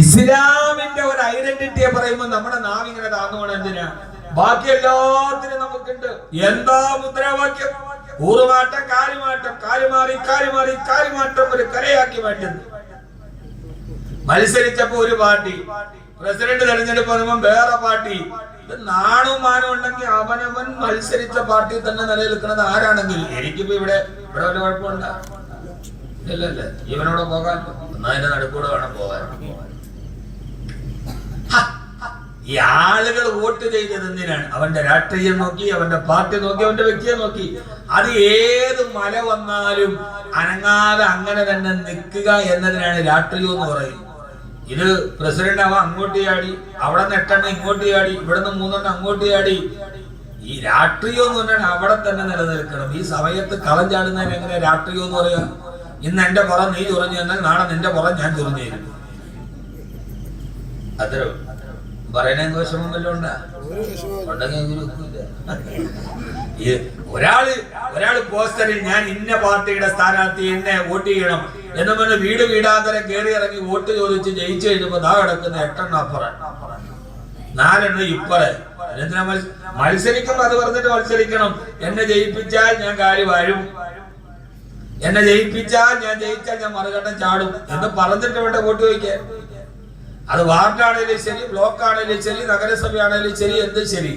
ഇസ്ലാമിന്റെ ഒരു ഐഡന്റിറ്റിയെ പറയുമ്പോൾ നമ്മുടെ നാം ഇങ്ങനെ താങ്ങുവാണ് എന്തിനാ? ബാക്കി എല്ലാത്തിനും നമുക്കുണ്ട്. എന്താ മുദ്രാവാക്യം? ഊറുമാറ്റം കാലുമാറ്റം കാലുമാറി കാലുമാറി കാലുമാറ്റം ഒരു കരയാക്കി മാറ്റുന്നു. മത്സരിച്ചപ്പോ ഒരു പാർട്ടി പ്രസിഡന്റ് തെരഞ്ഞെടുപ്പ് വന്നപ്പോ വേറെ പാർട്ടി. നാണും മാനും ഉണ്ടെങ്കിൽ അവനവൻ മത്സരിച്ച പാർട്ടി തന്നെ നിലനിൽക്കുന്നത് ആരാണെങ്കിൽ എനിക്കിപ്പോ ഇവിടെ ഇവിടെ ഒരു കുഴപ്പമുണ്ടല്ലേ ഇവനോട് പോകാൻ എന്നാ എന്റെ നടുക്കൂടെ വേണം പോകാൻ. ഈ ആളുകൾ വോട്ട് ചെയ്തത് എന്തിനാണ്? അവന്റെ രാഷ്ട്രീയം നോക്കി അവന്റെ പാർട്ടി നോക്കി അവന്റെ വ്യക്തിയെ നോക്കി. അത് ഏത് മല വന്നാലും അനങ്ങാതെ അങ്ങനെ തന്നെ നിൽക്കുക എന്നതിനാണ് രാഷ്ട്രീയം എന്ന് പറയുന്നത്. ഇത് പ്രസിഡന്റ് അവൻ അങ്ങോട്ട് ചാടി അവിടെ നിന്ന് എട്ടെണ്ണം ഇങ്ങോട്ട് ചാടി ഇവിടെ നിന്ന് മൂന്നെണ്ണം അങ്ങോട്ട് ചാടി. ഈ രാഷ്ട്രീയം എന്ന് പറഞ്ഞാൽ അവിടെ തന്നെ നിലനിൽക്കണം. ഈ സമയത്ത് കളം ചാടുന്നതിന് എങ്ങനെ രാഷ്ട്രീയം എന്ന് പറയാ? ഇന്ന് എന്റെ പുറം നീ ചൊറിഞ്ഞു തന്നാൽ നാളെ നിന്റെ പുറം ഞാൻ ചൊറിഞ്ഞു തരും. അത്രേ. പറയണേന്ന് വിഷമം വല്ലതും ഉണ്ടാ? ഉണ്ടെങ്കിൽ ഈ ഒരാൾ ഒരാൾ പോസ്റ്ററിൽ ഞാൻ ഇന്ന പാർട്ടിയുടെ സ്ഥാനാർത്ഥി എന്നെ വോട്ട് ചെയ്യണം എന്ന് പറഞ്ഞ് വീട് വീടാന്തരം കയറി ഇറങ്ങി വോട്ട് ചോദിച്ച് ജയിച്ചു കഴിഞ്ഞപ്പോ ദാ കിടക്കുന്ന എട്ടെണ്ണം അപ്പുറം. നാലെണ്ണം ഇപ്പറേ. എന്തിനാ മത്സരിക്കുമ്പോ അത് പറഞ്ഞിട്ട് മത്സരിക്കണം. എന്നെ ജയിപ്പിച്ചാൽ ഞാൻ കാര്യം വരും എന്നെ ജയിപ്പിച്ചാൽ ഞാൻ ജയിച്ചാൽ ഞാൻ മറുകട്ടം ചാടും എന്ന് പറഞ്ഞിട്ട് വേണ്ട വോട്ട് ചോദിക്കാൻ. അത് വാർഡാണേലും ശരി ബ്ലോക്ക് ആണേലും ശരി നഗരസഭയാണേലും ശരി എന്ത് ശരി.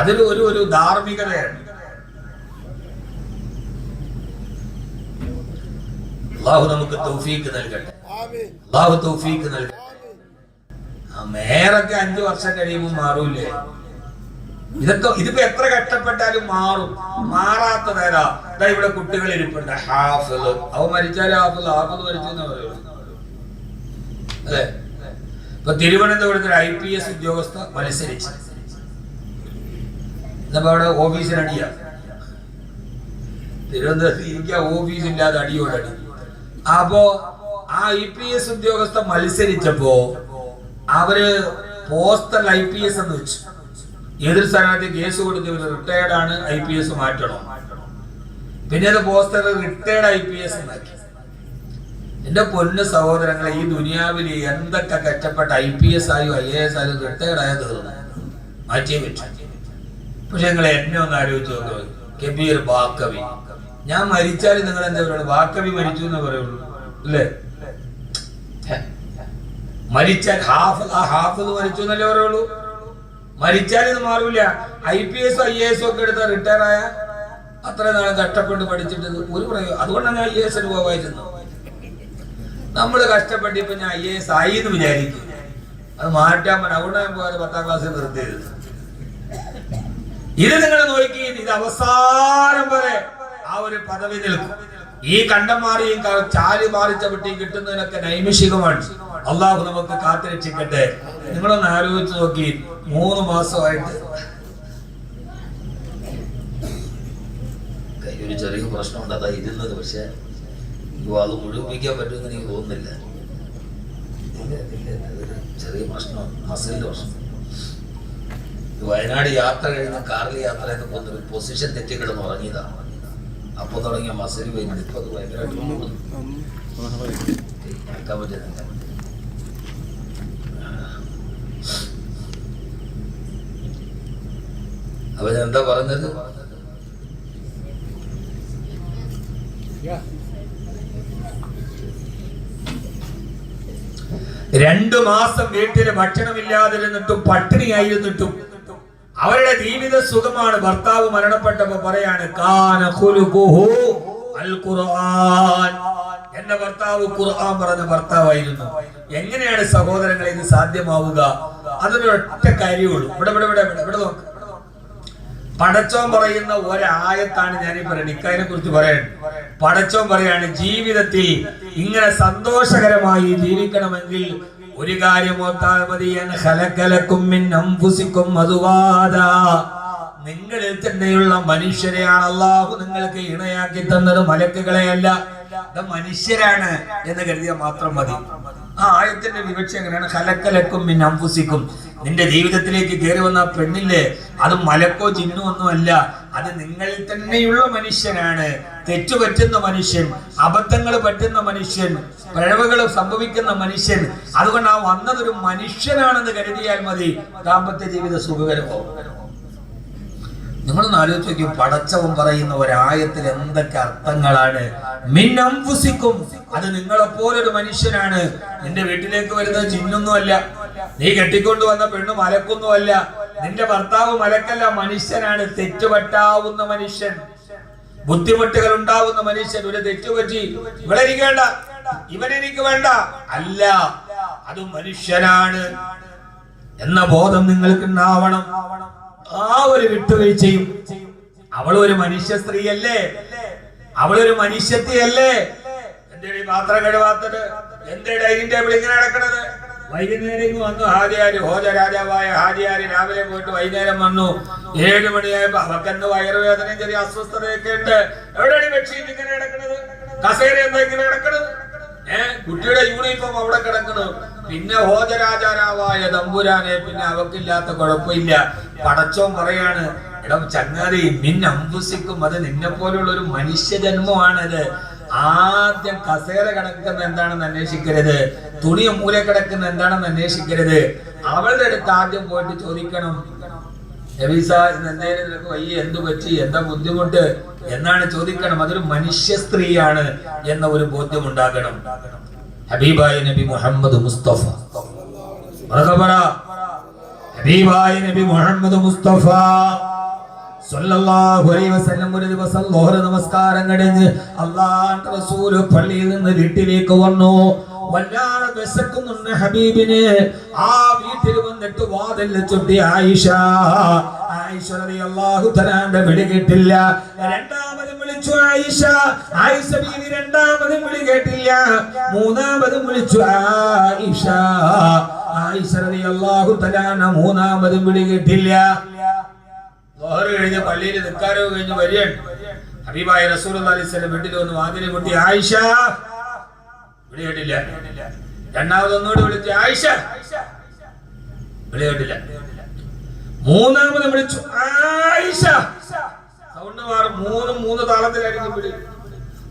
അതിൽ ഒരു ഒരു ധാർമ്മികതയാണ്. അള്ളാഹു നമുക്ക് തൗഫീക്ക് നൽകട്ടെ. അള്ളാഹു തൗഫീക്ക് നൽകട്ടെ. ആ മേയറൊക്കെ അഞ്ചു വർഷം കഴിയുമ്പോൾ മാറൂലേ ഇതൊക്കെ ഇതിപ്പോ എത്ര കഷ്ടപ്പെട്ടാലും മാറും. മാറാത്ത ഇതാ ഇവിടെ കുട്ടികൾ ഇരിപ്പുണ്ട്. ഹാഫിൾ. അവ മരിച്ചാലും ഹാഫിൾ. ഹാഫിൾ മരിച്ചെന്ന് പറയുള്ളൂ അതെ ഇപ്പൊ തിരുവനന്തപുരത്ത് ഒരു ഐ പി എസ് ഉദ്യോഗസ്ഥ മത്സരിച്ച്. എന്നപ്പോ അവിടെ ഓഫീസിൽ അടിയ. തിരുവനന്തപുരത്ത് ഇരിക്കുക ഓഫീസ് ഇല്ലാതെ അടിയോടടി അപ്പോ ആ ഐ പി എസ് ഉദ്യോഗസ്ഥ മത്സരിച്ചപ്പോ അവർ പോസ്റ്റൽ ഐ പി എസ് എന്ന് വെച്ചു. എതിർ സ്ഥാനാർത്ഥി കേസ് കൊടുത്ത് ഇവർ റിട്ടയർഡ് ആണ് ഐ പി എസ് മാറ്റണം. പിന്നെ അത് poster retired I P S എന്നാക്കി. എന്റെ പൊന്ന സഹോദരങ്ങളെ ഈ ദുനിയാവിൽ എന്തൊക്കെ കഷ്ടപ്പെട്ട ഐ പി എസ് ആയോ ഐ എ എസ് ആയോ റിട്ടയർഡായ തീർന്നു. പക്ഷെ നിങ്ങൾ എന്നെ ഒന്ന് ആലോചിച്ച് കബീർ ബാക്കവി ഞാൻ മരിച്ചാൽ നിങ്ങൾ എന്താ പറയുള്ളൂ ബാക്കവി മരിച്ചു എന്ന് പറയുള്ളൂ. അല്ലേ. മരിച്ചാൽ ഹാഫ് ഹാഫ് മരിച്ചു എന്നല്ലേ പറയുള്ളൂ? മരിച്ചാൽ ഇത് മാറൂല. I P S I A S ഒക്കെ എടുത്ത റിട്ടയർ ആയ. അത്ര നാളെ കഷ്ടപ്പെട്ട് പഠിച്ചിട്ട് ഒരു പ്രയോ അതുകൊണ്ടാണ് ഐ എ എസിന് പോകാതിരുന്നത് നമ്മൾ കഷ്ടപ്പെട്ട് ഇപ്പൊ ഞാൻ ഐ എസ് ആയി എന്ന് വിചാരിക്കും അത് മാറ്റാൻ പറ്റും അതുകൊണ്ടാണ് പോയത് പത്താം ക്ലാസ്സിൽ നിർത്തിയത് ഇത് നിങ്ങൾ നോക്കി ഇത് അവസാനം വരെ ആ ഒരു പദവി നിൽക്കും. ഈ കണ്ടം മാറിയും ക- ചാൽ മാറി ചവിട്ടിയും കിട്ടുന്നതിനൊക്കെ നൈമിഷികമാണ്. അള്ളാഹു നമുക്ക് കാത്തിരക്ഷിക്കട്ടെ. നിങ്ങളൊന്ന് ആലോചിച്ച് നോക്കി മൂന്ന് മാസമായിട്ട്. ഒരു ചെറിയ പ്രശ്നം ഉണ്ട് അതാ ഇരുന്നത് പക്ഷെ. അത് മുഴുവിപ്പിക്കാൻ പറ്റുമെന്ന് എനിക്ക് തോന്നുന്നില്ല. ഇല്ല, ഇല്ല, അതൊരു ചെറിയ പ്രശ്നം മസിലിന്റെ പ്രശ്നം. വയനാട് യാത്ര കഴിഞ്ഞ കാറിൽ യാത്ര ചെയ്തപ്പോൾ ഒരു പൊസിഷൻ തെറ്റി കിടന്ന് ഉറങ്ങിയതാണ് അപ്പൊ തുടങ്ങിയ മസിൽ വരുന്നത് ഇപ്പൊ അത് ഭയങ്കരമായിട്ട് പറ്റുന്നില്ല അപ്പൊ ഞാൻ എന്താ പറഞ്ഞത്? രണ്ടു മാസം വീട്ടിൽ ഭക്ഷണമില്ലാതിരുന്നിട്ടും പട്ടിണിയായിരുന്നിട്ടും അവരുടെ ജീവിത സുഖമാണ്. ഭർത്താവ് മരണപ്പെട്ടപ്പോ പറയാണ് അൽ ഖുർആൻ എന്റെ ഭർത്താവ് ഖുർആൻ പറഞ്ഞ ഭർത്താവായിരുന്നു. എങ്ങനെയാണ് സഹോദരങ്ങളെ ഇത് സാധ്യമാവുക? അതൊരു ഒറ്റ കാര്യമുള്ളൂ ഇവിടെ ഇവിടെ ഇവിടെ ഇവിടെ നോക്ക്. പടച്ചോൻ പറയുന്ന ഒരായത്താണ് ഞാൻ ഈ പറയുന്നത്. ഇക്കാര്യം കുറിച്ച് പറയുന്നത് പടച്ചോൻ പറയാണ് ജീവിതത്തിൽ ഇങ്ങനെ സന്തോഷകരമായി ജീവിക്കണമെങ്കിൽ ഒരു കാര്യം ഓർത്താൽ മതി. അസ്വാദാ. നിങ്ങളിൽ തന്നെയുള്ള മനുഷ്യരെയാണ് അള്ളാഹു നിങ്ങൾക്ക് ഇണയാക്കി തന്നത്. മലക്കുകളെയല്ല. ഇത് മനുഷ്യരാണ് എന്ന് കരുതിയാൽ മാത്രം മതി. ആ ആയത്തിന്റെ വിവക്ഷ എങ്ങനെയാണ്? ഹലക്കലക്കും മിൻ അംഫുസിക്കും നിന്റെ ജീവിതത്തിലേക്ക് കയറി വന്ന പെണ്ണില്ലേ? അത് മലക്കോ ചിന്നോ ഒന്നുമല്ല. അത് നിങ്ങളിൽ തന്നെയുള്ള മനുഷ്യനാണ്. തെറ്റു പറ്റുന്ന മനുഷ്യൻ അബദ്ധങ്ങൾ പറ്റുന്ന മനുഷ്യൻ പിഴവുകൾ സംഭവിക്കുന്ന മനുഷ്യൻ. അതുകൊണ്ട് ആ വന്നതൊരു മനുഷ്യനാണെന്ന് കരുതിയാൽ മതി. ദാമ്പത്യ ജീവിത സുഖകരമാവും. നിങ്ങളൊന്ന് ആലോചിച്ച് നോക്കി പടച്ചവൻ പറയുന്ന ഒരായത്തിൽ എന്തൊക്കെ അർത്ഥങ്ങളാണ്? മിന്നംഫുസിക്കും അത് നിങ്ങളെപ്പോലൊരു മനുഷ്യനാണ്. എന്റെ വീട്ടിലേക്ക് വരുന്നത് ചിന്നൊന്നുമല്ല നീ കെട്ടിക്കൊണ്ടു വന്ന പെണ്ണു മലക്കൊന്നുമല്ല നിന്റെ ഭർത്താവ് മലക്കല്ല മനുഷ്യനാണ് തെറ്റുപറ്റാവുന്ന മനുഷ്യൻ. ബുദ്ധിമുട്ടുകൾ ഉണ്ടാവുന്ന മനുഷ്യൻ. ഒരു തെറ്റുപറ്റി ഇവളെനിക്ക് വേണ്ട. ഇവനെനിക്ക് വേണ്ട. അല്ല അത് മനുഷ്യനാണ് എന്ന ബോധം നിങ്ങൾക്ക് ഉണ്ടാവണം ആ ഒരു വിട്ടുവീഴ്ചയും. അവൾ ഒരു മനുഷ്യ സ്ത്രീയല്ലേ? അവളൊരു മനുഷ്യത്തിയല്ലേ? എന്തേടി പാത്രം കഴുവാത്തത്? എന്തേടി ഡൈനിങ് ടേബിൾ ഇങ്ങനെ നടക്കണത്? വൈകുന്നേരം വന്നു. ഹാജിയാര് ഹോജ രാജാവായ ഹാജിയാര് രാവിലെ പോയിട്ട് വൈകുന്നേരം വന്നു. ഏഴ് മണിയായപ്പോ അവക്കെന്ത് വയറുവേദനയും ചെറിയ അസ്വസ്ഥതയൊക്കെ ഉണ്ട്. എവിടെയാണ് ബെഡ്ഷീറ്റ് ഇങ്ങനെ കിടക്കണത്? കസേര എന്താ ഇങ്ങനെ കിടക്കണത്? ഏ കുട്ടിയുടെ യൂണിഫോം അവിടെ കിടക്കണു. പിന്നെ ഹോജരാജാരാവായ തമ്പുരാനെ പിന്നെ അവക്കില്ലാത്ത കുഴപ്പമില്ല. പടച്ചോൻ പറയാണ് എടാ ചങ്ങാതി നിന്നെ അമ്പുസിക്കും അത് നിന്നെ പോലുള്ള ഒരു മനുഷ്യ ജന്മമാണത് ആദ്യം കസേര കിടക്കുന്ന എന്താണെന്ന് അന്വേഷിക്കരുത്. തുണിയ മൂല കിടക്കുന്ന എന്താണെന്ന് അന്വേഷിക്കരുത്. അവളുടെ അടുത്ത് ആദ്യം പോയിട്ട് ചോദിക്കണം നബീസ ഇന്ന് എന്തേലും നിനക്ക് വയ്യ? എന്തു പറ്റി? എന്താ ബുദ്ധിമുട്ട്? എന്നാണ് ചോദിക്കണം. അതൊരു മനുഷ്യ സ്ത്രീയാണ് എന്ന ഒരു ബോധ്യം ഉണ്ടാകണം ഹബീബായ നബി മുഹമ്മദ് മുസ്തഫ. ഹബീബായ നബി മുഹമ്മദ് മുസ്തഫ. ഒരു ദിവസം ലോഹർ നമസ്കാരം കഴിഞ്ഞ് അള്ളാഹ് റസൂൽ പള്ളിയിൽ നിന്ന് വീട്ടിലേക്ക് വന്നു. വല്ലാതെ വിശക്കുന്നുണ്ട് ഹബീബിന്. ആ വീട്ടിൽ വന്നിട്ട് വാതിൽ ചുട്ടി ആയിഷ. ആയിഷ അള്ളാഹു തആലയുടെ വിളി കേട്ടില്ല. രണ്ടാമതും വിളിച്ചു ആയിഷ. ആയിഷ ബീവി രണ്ടാമതും വിളി കേട്ടില്ല. മൂന്നാമതും വിളിച്ചു ആയിഷ. ആയിഷ അള്ളാഹു തആല മൂന്നാമതും വിളി കേട്ടില്ല. കഴിഞ്ഞ് പള്ളിയിൽ നിൽക്കാരോ കഴിഞ്ഞ് വരികയാണ്. ഹബീബായ റസൂൽ അലൈഹിസ്ലം വീട്ടിൽ വന്ന് വാതിൽ മുട്ടി ആയിഷ വിളി കേട്ടില്ല രണ്ടാമതൊന്നുകൂടി വിളിച്ചു ആയിഷ. വിളി കേട്ടില്ല മൂന്നാമത് വിളിച്ചു ആയിഷ. സൗണ്ട് മാറും. മൂന്നും മൂന്ന് താളത്തിലായിരിക്കും വിളി.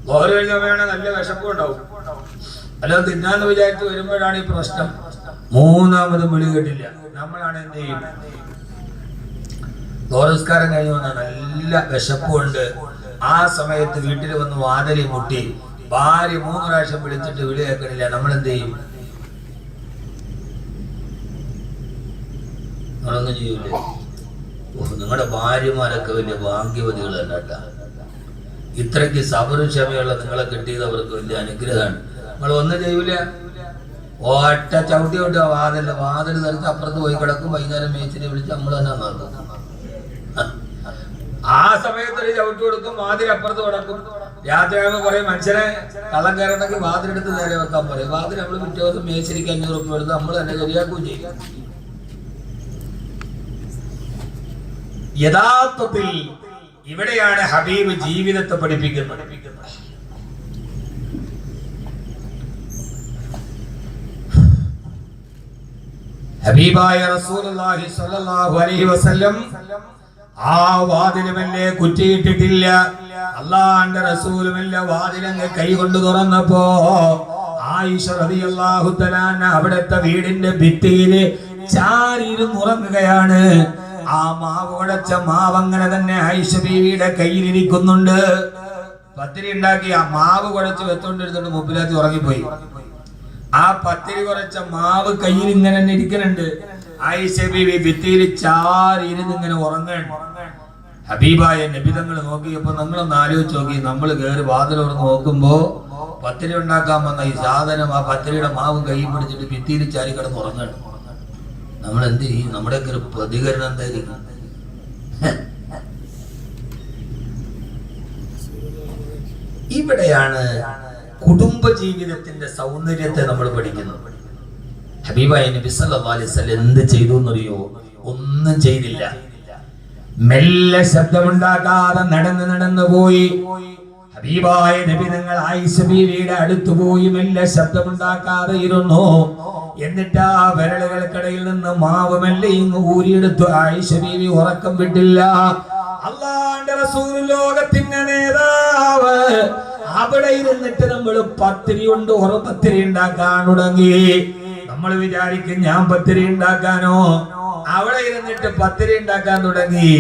ലോഹറ് കഴിഞ്ഞ നല്ല വിശപ്പും ഉണ്ടാവും അല്ലാതെ തിന്നാന്ന് വിചാരിച്ച് വരുമ്പോഴാണ് ഈ പ്രശ്നം. മൂന്നാമത് വിളി കേട്ടില്ല. നമ്മളാണ് എന്ത് ചെയ്യും? ദോരസ്കാരം കഴിഞ്ഞു വന്ന നല്ല വിശപ്പുണ്ട്. ആ സമയത്ത് വീട്ടിൽ വന്ന് വാതിലി മുട്ടി ഭാര്യ മൂന്ന് പ്രാവശ്യം വിളിച്ചിട്ട് വിളി കേൾക്കണില്ല. നമ്മൾ എന്ത് ചെയ്യും നിങ്ങളൊന്നും ചെയ്യൂലേ നിങ്ങളുടെ ഭാര്യമാരൊക്കെ വലിയ ഭാഗ്യവതികൾ തന്നെ ഇത്രയ്ക്ക് സബറും ക്ഷമയുള്ള നിങ്ങളെ കിട്ടിയത് അവർക്ക് വലിയ അനുഗ്രഹമാണ്. നിങ്ങൾ ഒന്നും ചെയ്യൂല. ഒറ്റ ചവിട്ടി കൊണ്ട് വാതിൽ വാതിൽ അപ്പുറത്ത് പോയി കിടക്കും. വൈകുന്നേരം മേച്ചിനെ വിളിച്ച് നമ്മൾ തന്നെ നോക്കും ആ സമയത്ത് ചവിട്ടി ചവിട്ട് കൊടുക്കും വാതിൽ അപ്പുറത്ത് കിടക്കും. രാത്രിയാകുമ്പോൾ പറയും മനുഷ്യരെ കള്ളം കയറണമെങ്കിൽ വാതിലെടുത്ത് നേരെ വെക്കാൻ പറയും. വാതിൽ നമ്മൾ പിറ്റേ ദിവസം മേച്ചിരിക്ക് അഞ്ഞൂറ് ഉപ്പ് എടുത്ത് നമ്മൾ തന്നെ ശരിയാക്കുകയും ചെയ്യും. യഥാർത്ഥത്തിൽ ഇവിടെയാണ് ഹബീബ് ജീവിതത്തെ പഠിപ്പിക്കുന്നത്. ഹബീബായ റസൂലുള്ളാഹി സ്വല്ലല്ലാഹു അലൈഹി വസല്ലം ആ വാതിലുമല്ലേ കുറ്റിയിട്ടിട്ടില്ല. അള്ളാന്റെ റസൂലുമല്ല വാതിലങ്ങ് കൈകൊണ്ട് തുറന്നപ്പോ ആയിഷ റബിയല്ലാഹുത്തലാൻ അവിടുത്തെ വീടിന്റെ ഭിത്തിയിൽ ചാരിയിരുന്ന് ഉറങ്ങുകയാണ്. ആ മാവ് കുഴച്ച മാവ് അങ്ങനെ തന്നെ ആയിഷ ബീവിയുടെ കയ്യിലിരിക്കുന്നുണ്ട്. പത്തിരി ഉണ്ടാക്കി ആ മാവ് കുഴച്ച് വെത്തോണ്ടിരുന്നിട്ട് മുമ്പിലാത്തി ഉറങ്ങിപ്പോയി. ആ പത്തിരി കുറച്ച മാവ് കയ്യിൽ ഇങ്ങനെ തന്നെ ഇരിക്കുന്നുണ്ട് ആയിഷ ബീവി ഭിത്തിയിൽ ചാരി ഇരുന്ന് ഇങ്ങനെ ഉറങ്ങാൻ ഹബീബായ നബിതങ്ങൾ നോക്കിയപ്പോ നിങ്ങളൊന്ന് ആലോചിച്ച് നോക്കി. നമ്മൾ കയറി വാതിൽ തുറന്ന് നോക്കുമ്പോ പത്തിരി ഉണ്ടാക്കാൻ വന്ന ഈ സാധനം ആ പത്തിരിയുടെ മാവ് കൈ പിടിച്ചിട്ട് ഭിത്തിയിൽ ചാരി കിടന്ന് ഉറങ്ങാണ്. നമ്മൾ എന്ത് ചെയ്യും? നമ്മുടെ ഒരു പ്രതികരണം എന്തായിരിക്കും ഇവിടെയാണ് കുടുംബ ജീവിതത്തിന്റെ സൗന്ദര്യത്തെ നമ്മൾ പഠിക്കുന്നത്. ഹബീബായ നബി സല്ലല്ലാഹു അലൈഹി വസല്ലം എന്ത് ചെയ്തു എന്നറിയോ? ഒന്നും ചെയ്തില്ല. മെല്ലെ ശബ്ദമുണ്ടാക്കാതെ നടന്ന് നടന്നു പോയി. ഹബീബായ നബി നിങ്ങൾ ആയിഷ ബീവിയുടെ അടുത്ത് പോയി മെല്ലെ ശബ്ദമുണ്ടാക്കാതെ ഇരുന്നു. എന്നിട്ട് ആ വിരലുകൾക്കിടയിൽ നിന്ന് മാവ് മെല്ലെ ഇങ്ങ് ഊരിയെടുത്തു. ആയിഷ ബീവി ഉറക്കം വിട്ടില്ല. അള്ളാന്റെ ലോകത്തിന്റെ നേതാവ് അവിടെ ഇരുന്നിട്ട് നമ്മൾ പത്തിരി കൊണ്ട് ഉറപ്പത്തിരി ഉണ്ടാക്കാൻ തുടങ്ങി. നമ്മൾ വിചാരിക്കും ഞാൻ പത്തിരി ഉണ്ടാക്കാനോ? അവിടെ ഇരുന്നിട്ട് പത്തിരി ഉണ്ടാക്കാൻ തുടങ്ങി.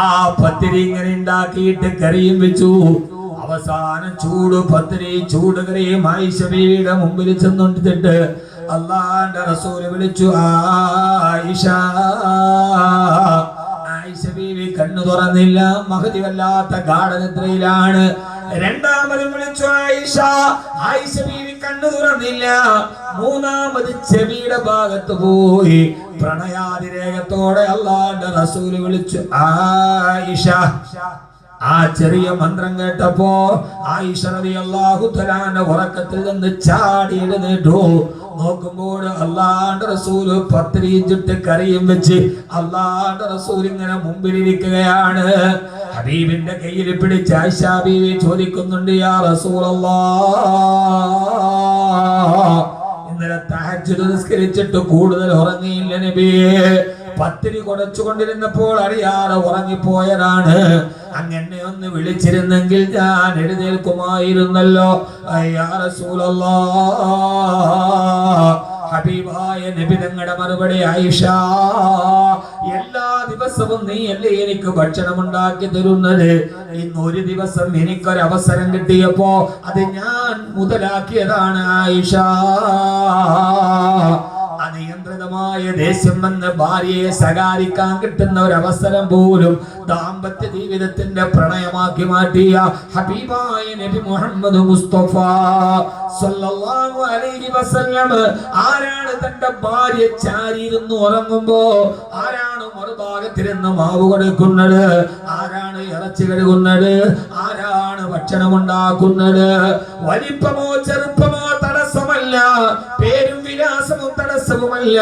ആ പത്തിരി ഇങ്ങനെ ഉണ്ടാക്കിയിട്ട് കറിയും വെച്ചു. അവസാനം ചൂട് പത്തിരി ചൂട് കറിയും ആയിഷ ബീവിയുടെ മുമ്പിൽ ചെന്നുണ്ടിട്ട് അള്ളാന്റെ റസൂൽ വിളിച്ചു ആയിഷ ആയിഷ ബീവി കണ്ണു തുറന്നില്ല മഹതി വല്ലാത്ത ഗാഠനിദ്രയിലാണ്. രണ്ടാമതും വിളിച്ചു ആയിഷ. ആയിഷ ബീവി കണ്ണു തുറന്നില്ല. മൂന്നാമത് ചെവിയുടെ ഭാഗത്ത് പോയി പ്രണയാതിരേകത്തോടെ അള്ളാന്റെ റസൂൽ വിളിച്ചു ആയിഷ ആ ചെറിയ മന്ത്രം കേട്ടപ്പോ ആയിഷ റളിയല്ലാഹു തആലാന്റെ ഉറക്കത്തിൽ നിന്ന് ചാടി എഴുന്നേറ്റു. നോക്കുമ്പോൾ അള്ളാന്റെ റസൂൽ പത്തിരിഞ്ചിട്ട് ചുട്ട് കറിയും വെച്ച് അള്ളാന്റെ റസൂൽ ഇങ്ങനെ മുമ്പിലിരിക്കുകയാണ്. ഹബീബിന്റെ കയ്യിൽ പിടിച്ച് ആയിഷ ബീവി ചോദിക്കുന്നുണ്ട് യാ റസൂലല്ലാ ഇന്നലെ തഹജ്ജുദ് നിസ്കരിച്ചിട്ട് കൂടുതൽ ഉറങ്ങിയില്ല നബിയേ പത്തിരി കുടച്ചുകൊണ്ടിരുന്നപ്പോൾ അറിയാതെ ഉറങ്ങിപ്പോയതാണ്. അങ്ങനെ ഒന്ന് വിളിച്ചിരുന്നെങ്കിൽ ഞാൻ എഴുന്നേൽക്കുമായിരുന്നല്ലോ. ഹബീബായ നബി മറുപടി എല്ലാ ദിവസവും നീ അല്ലേ എനിക്ക് ഭക്ഷണം ഉണ്ടാക്കി തരുന്നത്? ഇന്ന് ഒരു ദിവസം എനിക്കൊരു അവസരം കിട്ടിയപ്പോ അത് ഞാൻ മുതലാക്കിയതാണ് ആയിഷ. അനിയന്ത്രിതമായ ദേശം വന്ന് ഭാര്യയെ ശകാരിക്കാൻ കിട്ടുന്ന ഒരു അവസരം പോലും ദാമ്പത്യ ജീവിതത്തിന്റെ പ്രണയമാക്കി മാറ്റിയ ഹബീബായ നബി മുഹമ്മദ് മുസ്തഫ സല്ലല്ലാഹു അലൈഹി വസല്ലം. ആരാണ് തന്റെ ഭാര്യ ചാരിയിരുന്ന് ഉറങ്ങുമ്പോ? ആരാണ് മറുഭാഗത്തിരുന്ന് മാവ് കൊടുക്കുന്നത്? ആരാണ് ഇറച്ചി കഴുകുന്നത്? ആരാണ് ഭക്ഷണം ഉണ്ടാക്കുന്നത് വലിപ്പമോ ചെറുപ്പമോ തടസ്സമല്ല. പേരും മാർഗമല്ല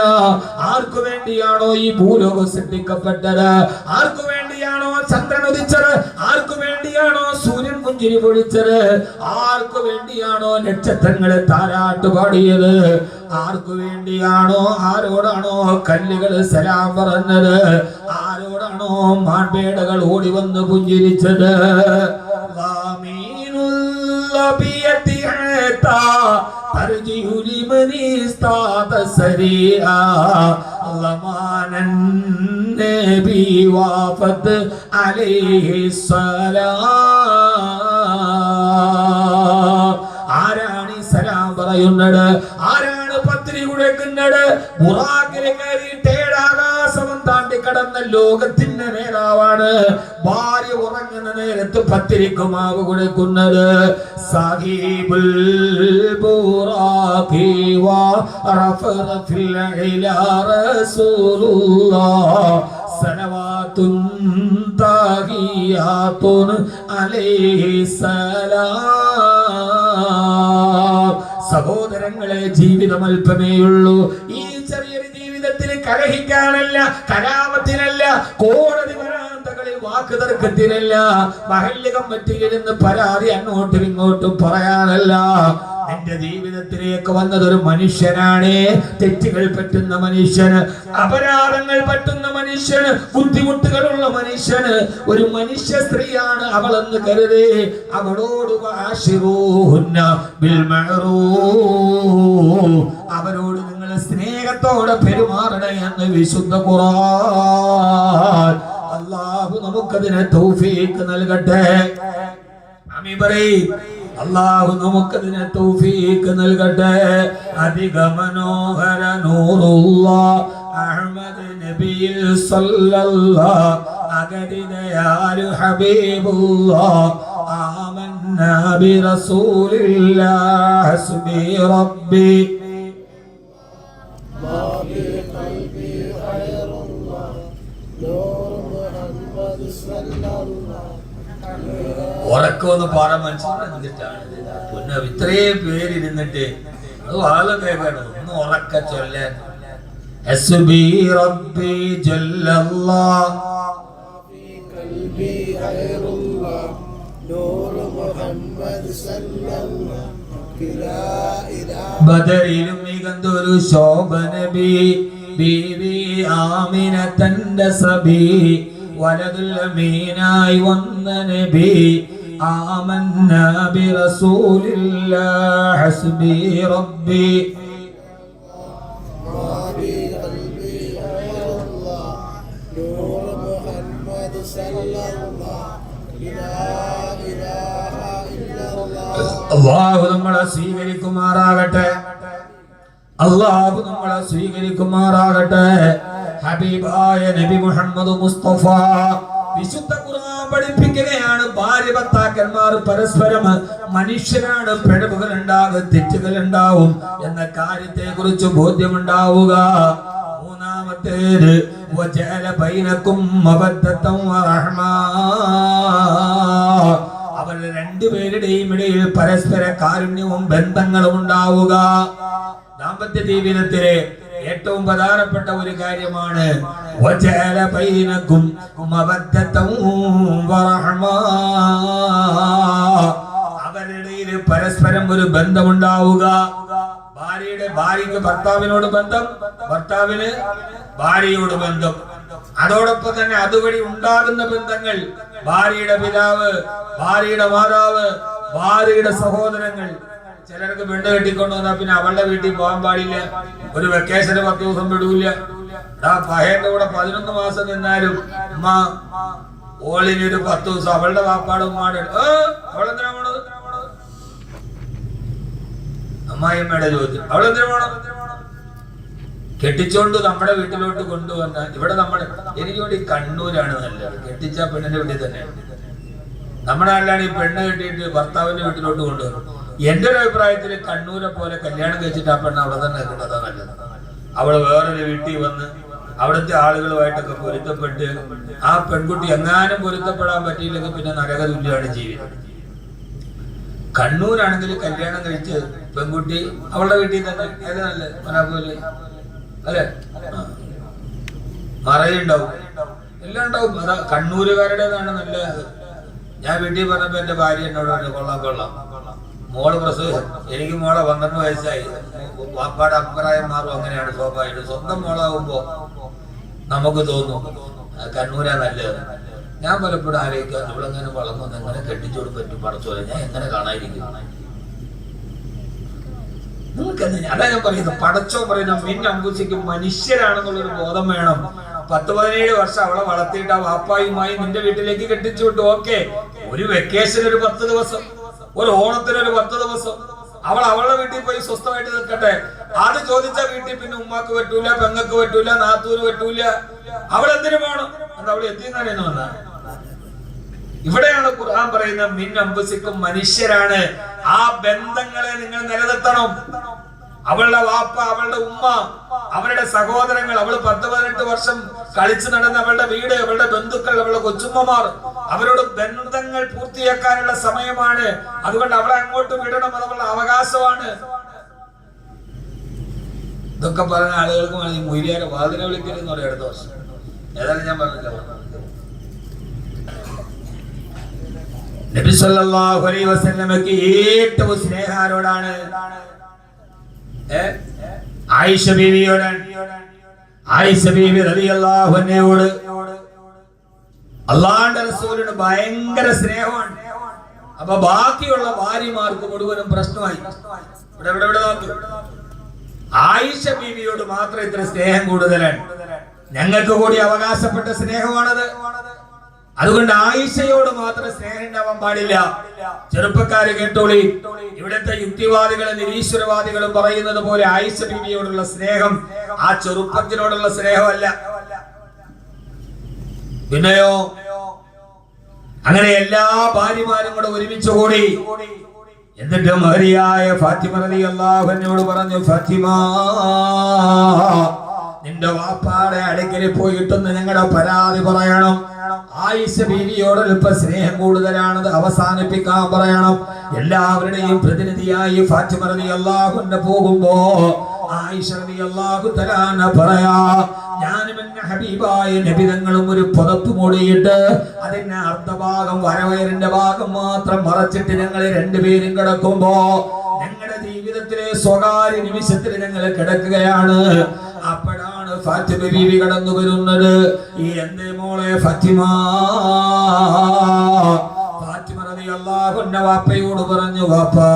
ആർക്കു വേണ്ടിയാണോ ഈ ഭൂലോകം സൃഷ്ടിക്കപ്പെട്ടത്? ആർക്കു വേണ്ടിയാണോ ചന്ദ്രൻ ഉദിച്ചത്? ആർക്കു വേണ്ടിയാണോ സൂര്യൻ പുഞ്ചിരി പൊഴിച്ചത്? ആർക്കു വേണ്ടിയാണോ നക്ഷത്രങ്ങളെ താരാട്ട് പാടിയത്? ആർക്കു വേണ്ടിയാണോ ആരോടാണോ കല്ലുകൾ സലാം പറഞ്ഞത്? ആരോടാണോ മാൺപേടകൾ ഓടി വന്ന് പുഞ്ചിരിച്ചത്? തർജിയുലി لمن استعاد سريعا لمان النبي وافد عليه السلام ആരാണ് ഈ സലാം പറയുന്നത് ആരാണ് പത്രി കുഴക്കുന്നത് ബുറാക്കിലെ കയറിയിട്ട് ഏഴാകാശവും താണ്ടി കടന്ന ലോകത്തിന്റെ നേതാവാണ്. ഭാര്യ ഉറങ്ങുന്ന നേരത്ത് പത്തിരിക്ക് മാവ് കുഴക്കുന്നത് സാഹിബുൽ അലൈഹി സലാം. സഹോദരങ്ങളെ ജീവിതം അല്പമേയുള്ളൂ. ഈ കലഹിക്കാനല്ല കലാപത്തിനല്ല കോടതി വരാന്തകളിൽ വാക്ക് തർക്കത്തിനല്ല മഹല്യ പരാതി അങ്ങോട്ടും ഇങ്ങോട്ടും പറയാനല്ല. എന്റെ ജീവിതത്തിലേക്ക് വന്നതൊരു മനുഷ്യനാണ്. തെറ്റുകൾ പറ്റുന്ന മനുഷ്യന് അപരാധങ്ങൾ പറ്റുന്ന മനുഷ്യന് ബുദ്ധിമുട്ടുകളുള്ള മനുഷ്യന് ഒരു മനുഷ്യ സ്ത്രീയാണ് അവളെന്ന് കരുതി അവളോട്. അവരോട് സ്നേഹത്തോടെ പെരുമാറണേ എന്ന് വിശുദ്ധ ഖുർആൻ അള്ളാഹു നമുക്കതിനെ തൗഫീഖ് നൽകട്ടെ ആമീൻ പറയ് അള്ളാഹു നമുക്കതിനെ തൗഫീഖ് നൽകട്ടെ അധിക മനോഹര നൂറുള്ള അഹമ്മദ് നബിയിൽ സല്ലല്ലാ അഗതിദയാലു ഹബീബുള്ള آمنا برسول الله حسبي ربي ഉറക്കമൊന്ന് പാടാൻ മനസ്സിലാക്കിട്ടാണ് പിന്നെ ഇത്രയും പേരിരുന്നിട്ട് അത് വളരെ കേൾക്കണം ഒന്ന് ഉറക്ക ചൊല്ലാൻ ഹസ്ബി റബ്ബി ജല്ലല്ലാഹ് في قلبي خير الله نور محمد صلى الله لا إله ബദറിലും മികന്തൊരു ശോഭനബി ബീവി ആമിന തന്റെ സബി വലതുൽ അമീനായി വന്ന നബി آمنا برسول الله حسبي ربي ما في قلبي غير الله نور محمد صلى الله لا إله إلا الله അള്ളാഹു നമ്മളെ സ്വീകരിക്കുമാറാകട്ടെ അള്ളാഹു നമ്മളെ സ്വീകരിക്കുമാറാകട്ടെ ഹബീബായ നബി മുഹമ്മദ് മുസ്തഫ വിശുദ്ധ ഖുർആൻ പഠിപ്പിക്കുകയാണ് ഭാര്യ ഭർത്താക്കന്മാർ പരസ്പരം മനുഷ്യരാണ് പിഴവുകൾ ഉണ്ടാകും തെറ്റുകൾ ഉണ്ടാവും എന്ന കാര്യത്തെ കുറിച്ച് ബോധ്യമുണ്ടാവുക മൂന്നാമത്തേത് അവരുടെ രണ്ടുപേരുടെയും ഇടയിൽ പരസ്പര കാരുണ്യവും ബന്ധങ്ങളും ഉണ്ടാവുക. ദാമ്പത്യ ജീവിതത്തിലെ ഏറ്റവും പ്രധാനപ്പെട്ട ഒരു കാര്യമാണ്. അവരുടെ പരസ്പരം ഒരു ബന്ധമുണ്ടാവുക. ഭാര്യയുടെ ഭാര്യക്ക് ഭർത്താവിനോട് ബന്ധം ഭർത്താവിന് ഭാര്യയോട് ബന്ധം. അതോടൊപ്പം തന്നെ അതുവഴി ഉണ്ടാകുന്ന ബന്ധങ്ങൾ ഭാര്യയുടെ പിതാവ് ഭാര്യയുടെ മാതാവ് ഭാര്യയുടെ സഹോദരങ്ങൾ ചിലർക്ക് പെണ്ണ് കെട്ടിക്കൊണ്ടു വന്നാൽ പിന്നെ അവളുടെ വീട്ടിൽ പോകാൻ പാടില്ല. ഒരു വെക്കേഷന് പത്ത് ദിവസം വിടൂല. ആ പഹയന്റെ കൂടെ പതിനൊന്ന് മാസം നിന്നാലും ഉമ്മ ഓളിന് ഒരു പത്ത് ദിവസം അവളുടെ വാപ്പാട് ഉമ്മാട് പോണത്? അമ്മായിയമ്മയുടെ ചോദ്യം. അവളെന്തിനാ പോണം കെട്ടിച്ചോണ്ട് നമ്മുടെ വീട്ടിലോട്ട് കൊണ്ടുവന്ന ഇവിടെ നമ്മൾ എനിക്ക് വേണ്ടി കണ്ണൂരാണ് നല്ലത്. കെട്ടിച്ച പെണ്ണിന്റെ വീട്ടിൽ തന്നെ. നമ്മുടെ നാട്ടിലാണ് ഈ പെണ്ണ് കെട്ടിയിട്ട് ഭർത്താവിന്റെ വീട്ടിലോട്ട് കൊണ്ടുവരും എന്റെ ഒരു അഭിപ്രായത്തിൽ കണ്ണൂരെ പോലെ കല്യാണം കഴിച്ചിട്ട് ആ പെണ്ണ് അവിടെ തന്നെ നിൽക്കുന്നതാ നല്ലത്. അവൾ വേറൊരു വീട്ടിൽ വന്ന് അവിടുത്തെ ആളുകളുമായിട്ടൊക്കെ പൊരുത്തപ്പെട്ട് ആ പെൺകുട്ടി എങ്ങാനും പൊരുത്തപ്പെടാൻ പറ്റിയില്ലെങ്കിൽ പിന്നെ നരക തുല്യമാണ് ജീവിതം. കണ്ണൂരാണെങ്കിൽ കല്യാണം കഴിച്ച് പെൺകുട്ടി അവളുടെ വീട്ടിൽ തന്നെ ഏത് നല്ലത്? മനാപോലെ അല്ലെ? മറയുണ്ടാവും. എല്ലാം ഉണ്ടാവും. അതാ കണ്ണൂരുകാരുടേതാണ് നല്ല ഞാൻ വീട്ടിൽ പറഞ്ഞപ്പോ എന്റെ ഭാര്യ എന്നോട് പറഞ്ഞു കൊള്ളാം കൊള്ളാം. മോൾ പ്രസവിച്ചു എനിക്ക് മോളെ പന്ത്രണ്ട് വയസ്സായി. വാപ്പാടെ അഭിപ്രായം മാറും അങ്ങനെയാണ് സ്വാഭാവികം. സ്വന്തം മോളാകുമ്പോ നമുക്ക് തോന്നും കണ്ണൂരാ നല്ലത് ഞാൻ പലപ്പോഴും ആലോചിക്കുക ഇവളെങ്ങനെ വളർന്നു എങ്ങനെ കെട്ടിച്ചോട് പറ്റും പടച്ചോലെ ഞാൻ എങ്ങനെ കാണാതിരിക്കും? നിങ്ങൾക്ക് അതാ ഞാൻ പറയുന്നത്. പടച്ചോ പറയുന്ന മിൻ അമ്പുസിക്ക് മനുഷ്യരാണെന്നുള്ളൊരു ബോധം വേണം. പത്ത് പതിനേഴ് വർഷം അവളെ വളർത്തിയിട്ട് ആ വാപ്പായുമായി നിന്റെ വീട്ടിലേക്ക് കെട്ടിച്ചു വിട്ടു. ഓക്കെ. ഒരു വെക്കേഷൻ ഒരു പത്ത് ദിവസം. ഒരു ഓണത്തിന് ഒരു പത്ത് ദിവസം. അവൾ അവളുടെ വീട്ടിൽ പോയി സ്വസ്ഥമായിട്ട് നിൽക്കട്ടെ. അത് ചോദിച്ച വീട്ടിൽ പിന്നെ ഉമ്മാക്ക് പറ്റൂല പെങ്ങക്ക് പറ്റൂല നാത്തൂര് പറ്റൂല. അവൾ എന്തിനു വേണം അത് അവൾ എത്തിയെന്നറിയുന്നു വന്ന? ഇവിടെയാണ് ഖുർആൻ പറയുന്ന മിൻ അമ്പസിക്കും മനുഷ്യരാണ്. ആ ബന്ധങ്ങളെ നിങ്ങൾ നിലനിർത്തണം. അവളുടെ വാപ്പ അവളുടെ ഉമ്മ അവരുടെ സഹോദരങ്ങൾ അവൾ പത്ത് പതിനെട്ട് വർഷം കളിച്ചു നടന്ന അവളുടെ വീട് അവളുടെ ബന്ധുക്കൾ അവളുടെ കൊച്ചുമ്മമാർ അവരോട് ബന്ധങ്ങൾ പൂർത്തിയാക്കാനുള്ള സമയമാണ്. അതുകൊണ്ട് അവളെ അങ്ങോട്ട് വിടണം അത് അവളുടെ അവകാശമാണ്. ഇതൊക്കെ പറഞ്ഞ ആളുകൾക്ക് വേണമെങ്കിൽ മൊയ്ലിയാരെ വാതിനെ വിളിക്കരുതെന്ന് പറയാം അടുത്ത വർഷം. ഏതായാലും ഞാൻ പറഞ്ഞില്ല. നബി സല്ലല്ലാഹു അലൈഹി വസല്ലമക്ക് ഏറ്റവും സ്നേഹാരോടാണ്. ആയിഷ ബീവിയോട്. ആയിഷ ബീവി റളിയല്ലാഹു അൻഹയോട്. അള്ളാഹുവിന്റെ റസൂലിന് ഭയങ്കര സ്നേഹമാണ്. അപ്പൊ ബാക്കിയുള്ള ഭാര്യമാർക്ക് മുഴുവനും പ്രശ്നമായി. ഇവിടെ ഇവിടെ ആയിഷ ബീവിയോട് മാത്രം ഇത്ര സ്നേഹം കൂടുതലാണ്. ഞങ്ങൾക്ക് കൂടി അവകാശപ്പെട്ട സ്നേഹമാണത്. അതുകൊണ്ട് ആയിഷയോട് മാത്രം സ്നേഹം ഉണ്ടാവാൻ പാടില്ല. ചെറുപ്പക്കാര് കേട്ടോളി. ഇവിടുത്തെ യുക്തിവാദികളും നിരീശ്വരവാദികളും പറയുന്നത് പോലെ ആയിഷ ബീവിയോടുള്ള സ്നേഹം ആ ചെറുപ്പത്തിനോടുള്ള സ്നേഹമല്ല. പിന്നെയോ അങ്ങനെ എല്ലാ ഭാര്യമാരും കൂടെ ഒരുമിച്ച് കൂടി. എന്നിട്ട് മഹരിയായ ഫാത്തിമ അലി അള്ളാഹുവിനോട് പറഞ്ഞു ഫാത്തിമ നിന്റെ വാപ്പാടെ അടുക്കൽ പോയിട്ടൊന്ന് ഞങ്ങളുടെ പരാതി പറയണം. ആയിഷ ബീവിയോട് അല്പ സ്നേഹം കൂടുതലാണത് അവസാനിപ്പിക്കാൻ പറയണം. എല്ലാവരുടെയും പ്രതിനിധിയായി ഫാത്തിമ റതി അള്ളാഹുവിന്റെ പോകുമ്പോ പറയാ ഹബീബായ ഒരു പുതപ്പ് മൂടിയിട്ട് അതിന്റെ അർദ്ധഭാഗം വരവയറിന്റെ ഭാഗം മാത്രം മറച്ചിട്ട് ഞങ്ങൾ രണ്ടുപേരും കിടക്കുമ്പോ ഞങ്ങളുടെ ജീവിതത്തിലെ സ്വകാര്യ നിമിഷത്തിൽ ഞങ്ങൾ കിടക്കുകയാണ്. അപ്പോഴാണ് ഫാത്തിമ ബീവി കടന്നു വരുന്നത്. ഈ എന്റെ മോളെ ഫാത്തിമ. ഫാത്തിമ റളിയല്ലാഹു അൻഹ വാപ്പയോട് പറഞ്ഞു വാപ്പാ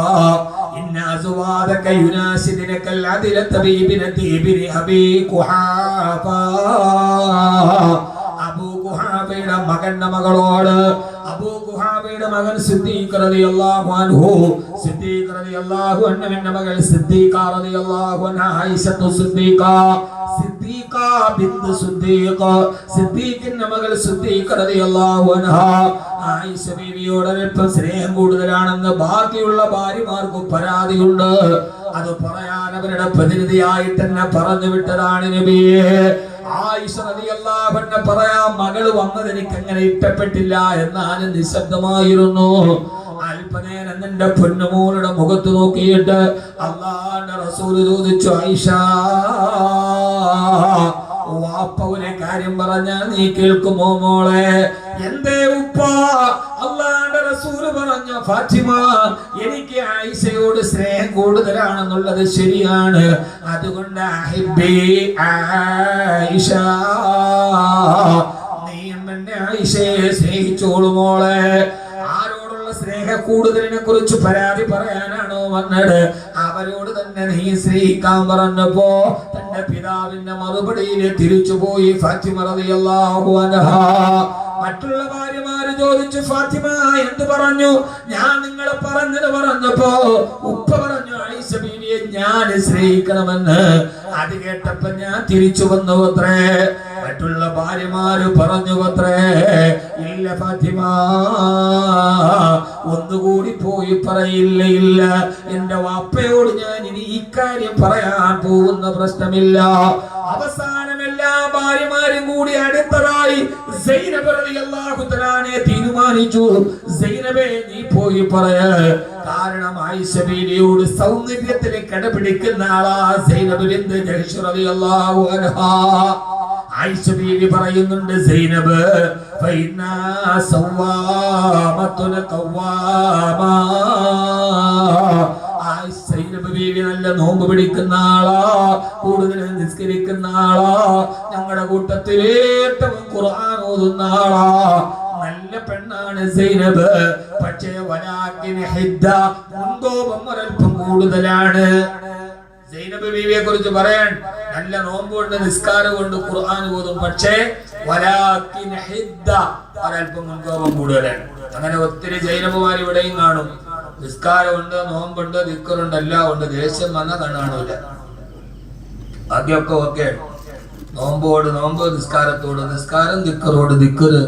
അസ്വാദക യുനാസിദിനകൽ അദിലത ബിബിനതി ബിനി അബീ കുഹാഫ അബൂ കുഹാഫയുടെ മകന്റെ മകളോട് അബൂ മകൻ സിദ്ദീഖ് റളിയല്ലാഹു അൻഹു. സിദ്ദീഖ് റളിയല്ലാഹു റളിയല്ലാഹു അൻഹ ആയിഷത്തു സിദ്ദീഖ. റളിയല്ലാഹു ആയിഷ ബീവിയോട് സ്നേഹം കൂടുതലാണെന്ന് ബാക്കിയുള്ള ഭാര്യമാർക്ക് പരാതിയുണ്ട്. അത് പറയാൻ അവരുടെ പ്രതിനിധിയായി തന്നെ പറഞ്ഞു വിട്ടതാണ് നബിയെ. ആയിഷ റളിയല്ലാഹു അൻഹ പറയാ മകൾ വന്നത് എനിക്ക് അങ്ങനെ ഇഷ്ടപ്പെട്ടില്ല എന്നാലും നിശബ്ദമായിരുന്നു. അല്പനേരം നിന്റെ പൊന്നുമോളുടെ മുഖത്ത് നോക്കിയിട്ട് അള്ളാന്റെ റസൂൽ ചോദിച്ചു ആയിഷ വാപ്പ ഒരു കാര്യം പറഞ്ഞാൽ നീ കേൾക്കുമോ മോളെ? എന്തേ ഉപ്പാ? അള്ളാന്റെ റസൂൽ പറഞ്ഞു ഫാത്തിമ എനിക്ക് ആയിഷയോട് സ്നേഹം കൂടുതലാണെന്നുള്ളത് ശരിയാണ്. അതുകൊണ്ട് അഹിബ്ബി ആയിഷ നീ എന്നെ ആയിഷയെ സ്നേഹിച്ചോളൂ മോളെ. കൂടുതലിനെ കുറിച്ച് പരാതി പറയാനാണോ വന്നത്? അവരോട് തന്നെ നീ സ്നേഹിക്കാൻ പറഞ്ഞപ്പോ തന്റെ പിതാവിന്റെ മറുപടിയിൽ തിരിച്ചുപോയി ഫാത്തിമ അൻഹ. മറ്റുള്ള ഭാര്യമാര് ചോദിച്ചു ഫാത്തിമ എന്ത് പറഞ്ഞു? ഞാൻ നിങ്ങൾ പറഞ്ഞത് പറഞ്ഞപ്പോ ഉപ്പ പറഞ്ഞു ബീവിയെ ഞാൻ സ്നേഹിക്കണമെന്ന് അത് കേട്ടപ്പോ ഞാൻ തിരിച്ചു വന്നു അത്രേ. മറ്റുള്ള ഭാര്യമാര് പറഞ്ഞു അത്രേ. ഇല്ല ഫാത്തിമ ഒന്നുകൂടി പോയി പറയില്ല ഇല്ല. എന്റെ വാപ്പയോട് ഞാൻ ഇനി ഇക്കാര്യം പറയാൻ പോകുന്ന പ്രശ്നമില്ല. അവസാനം ഭാര്യമാരും കൂടി അടുത്തതായി തീരുമാനിച്ചു. നീ പോയി പറയ. കാരണം ആയിഷ കടപിടിക്കുന്ന ആളാ സൈനബ് ബിന്ത് ജഹ്ഷ് റളിയല്ലാഹു അൻഹാ. ആയിഷ ബീവി പറയുന്നുണ്ട് സൈനബ് ആയിഷ ബീവി നല്ല നോമ്പ് പിടിക്കുന്ന ആളാ കൂടുതൽ നിസ്കരിക്കുന്ന ആളാ ഞങ്ങളുടെ കൂട്ടത്തിൽ ഏറ്റവും ഖുർആൻ ഓതുന്ന ആളാ. നല്ല പെണ്ണാണ് സൈനബ് പക്ഷേ വലാക്കിന് ഹിദ്ദ മുൻകോപം ഒരൽപ്പം കൂടുതലാണ്. സൈനബ് ബീവിയെ കുറിച്ച് പറയാൻ നല്ല നോമ്പ് കൊണ്ട് നിസ്കാരം കൊണ്ട് ഖുർആൻ ഓതും പക്ഷേ വലാക്കിൻ ഹിദ്ദ ഒരൽപ്പം മുൻകോപം കൂടുതലാണ്. അങ്ങനെ ഒത്തിരി ജൈനബുമാർ ഇവിടെയും കാണും. നിസ്കാരമുണ്ട് നോമ്പുണ്ട് ദിക്കറുണ്ട് എല്ലാം ഉണ്ട് ദേഷ്യം വന്ന കണ്ണാണൂല ആദ്യമൊക്കെ ഓക്കെ. നോമ്പോട് നോമ്പ് നിസ്കാരത്തോട്. നിസ്കാരം ദിക്കറോട് ദിക്കറ്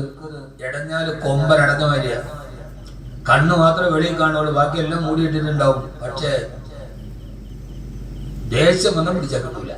ഇടഞ്ഞാൽ കൊമ്പൻ അടഞ്ഞ മാതിരിയാ. കണ്ണ് മാത്രമേ വെളിയിൽ കാണുള്ളൂ. ബാക്കിയെല്ലാം മൂടിയിട്ടിട്ടുണ്ടാവും പക്ഷേ ദേഷ്യം വന്നാൽ പിടിച്ചാൽ കിട്ടൂല.